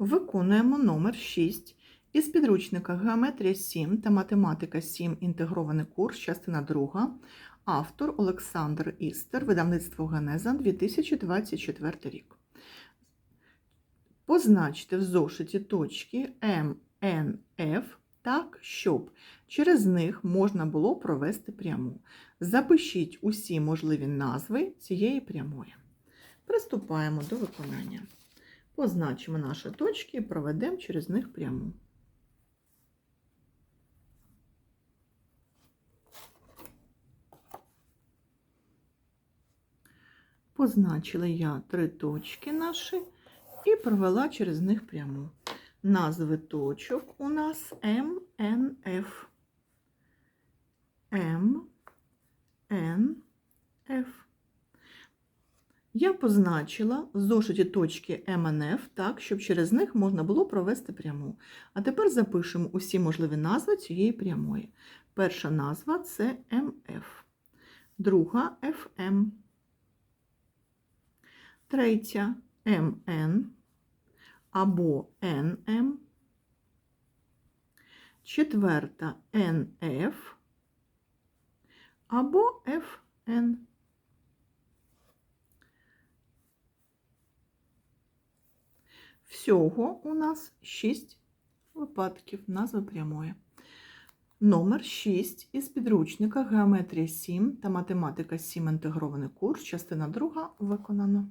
Виконуємо номер 6 із підручника Геометрія 7 та Математика 7. Інтегрований курс, частина 2. Автор Олександр Істер, видавництво Генеза 2024 рік. Позначте в зошиті точки М, Н, Ф так, щоб через них можна було провести пряму. Запишіть усі можливі назви цієї прямої. Приступаємо до виконання. Позначимо наші точки і проведемо через них пряму. Позначила я три точки наші і провела через них пряму. Назви точок у нас М, Н, Ф. М, Н, Ф. Я позначила в зошиті точки МНФ так, щоб через них можна було провести пряму. А тепер запишемо усі можливі назви цієї прямої. Перша назва це МФ, друга ФМ, третя МН або НМ, четверта НФ або ФН. Всього у нас 6 випадків назви прямої. Номер 6 із підручника Геометрія 7 та Математика 7 інтегрований курс, частина 2 виконано.